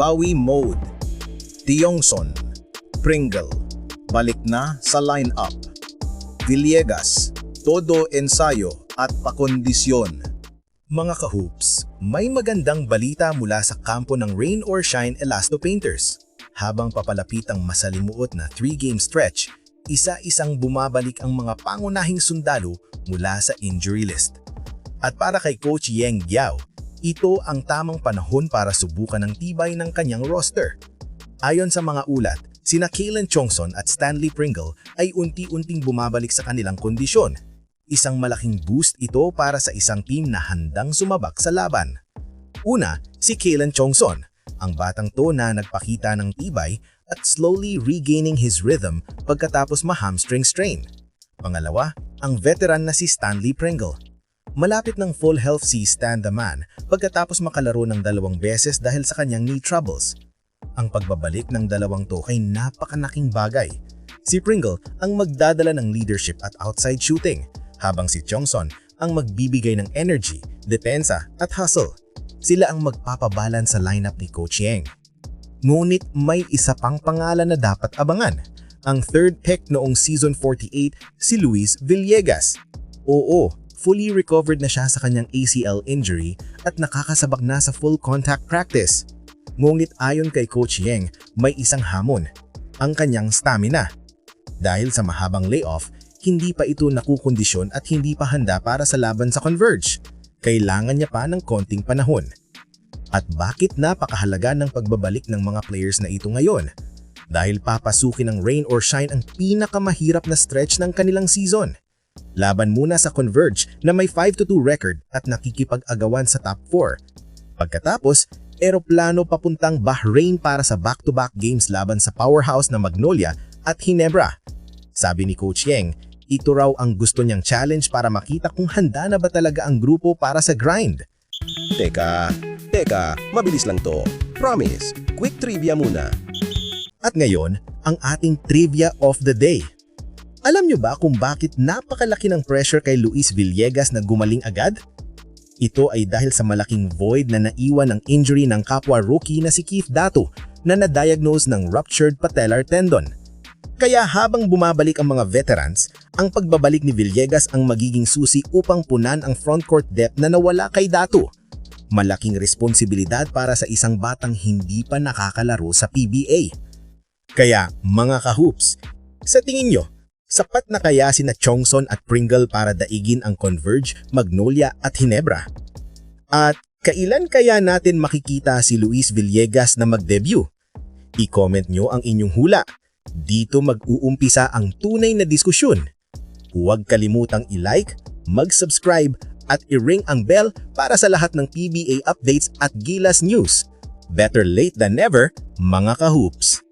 Bawi Mode, Tiongson, Pringle, balik na sa lineup. Villegas, todo ensayo at pakondisyon. Mga kahoops, may magandang balita mula sa kampo ng Rain or Shine Elasto Painters. Habang papalapit ang masalimuot na 3-game stretch, isa-isang bumabalik ang mga pangunahing sundalo mula sa injury list. At para kay Coach Yeng Giao, ito ang tamang panahon para subukan ang tibay ng kanyang roster. Ayon sa mga ulat, sina Kalen Chongson at Stanley Pringle ay unti-unting bumabalik sa kanilang kondisyon. Isang malaking boost ito para sa isang team na handang sumabak sa laban. Una, si Kalen Chongson, ang batang to na nagpakita ng tibay at slowly regaining his rhythm pagkatapos ma-hamstring strain. Pangalawa, ang veteran na si Stanley Pringle. Malapit ng full health si Stan the Man pagkatapos makalaro ng dalawang beses dahil sa kanyang knee troubles. Ang pagbabalik ng dalawang to ay napakanaking bagay. Si Pringle ang magdadala ng leadership at outside shooting, habang si Chongson ang magbibigay ng energy, depensa at hustle. Sila ang magpapabalan sa lineup ni Coach Yang. Ngunit may isa pang pangalan na dapat abangan. Ang third pick noong season 48, si Luis Villegas. Oo, fully recovered na siya sa kanyang ACL injury at nakakasabak na sa full contact practice. Ngunit ayon kay Coach Yang, may isang hamon, ang kanyang stamina. Dahil sa mahabang layoff, hindi pa ito nakukondisyon at hindi pa handa para sa laban sa Converge. Kailangan niya pa ng konting panahon. At bakit napakahalaga ng pagbabalik ng mga players na ito ngayon? Dahil papasukin ng rain or shine ang pinakamahirap na stretch ng kanilang season. Laban muna sa Converge na may 5-2 record at nakikipag-agawan sa top 4. Pagkatapos, eroplano papuntang Bahrain para sa back-to-back games laban sa powerhouse na Magnolia at Hinebra. Sabi ni Coach Yeng, ito raw ang gusto niyang challenge para makita kung handa na ba talaga ang grupo para sa grind. Teka, teka, mabilis lang to. Promise, quick trivia muna. At ngayon, ang ating trivia of the day. Alam niyo ba kung bakit napakalaki ng pressure kay Luis Villegas na gumaling agad? Ito ay dahil sa malaking void na naiwan ng injury ng kapwa rookie na si Keith Dato na na-diagnose ng ruptured patellar tendon. Kaya habang bumabalik ang mga veterans, ang pagbabalik ni Villegas ang magiging susi upang punan ang frontcourt depth na nawala kay Dato. Malaking responsibilidad para sa isang batang hindi pa nakakalaro sa PBA. Kaya mga kahoops, sa tingin nyo, sapat na kaya sina Chongson at Pringle para daigin ang Converge, Magnolia at Hinebra? At kailan kaya natin makikita si Luis Villegas na mag-debut? I-comment nyo ang inyong hula. Dito mag-uumpisa ang tunay na diskusyon. Huwag kalimutang i-like, mag-subscribe at i-ring ang bell para sa lahat ng PBA updates at Gilas News. Better late than never, mga kahoops!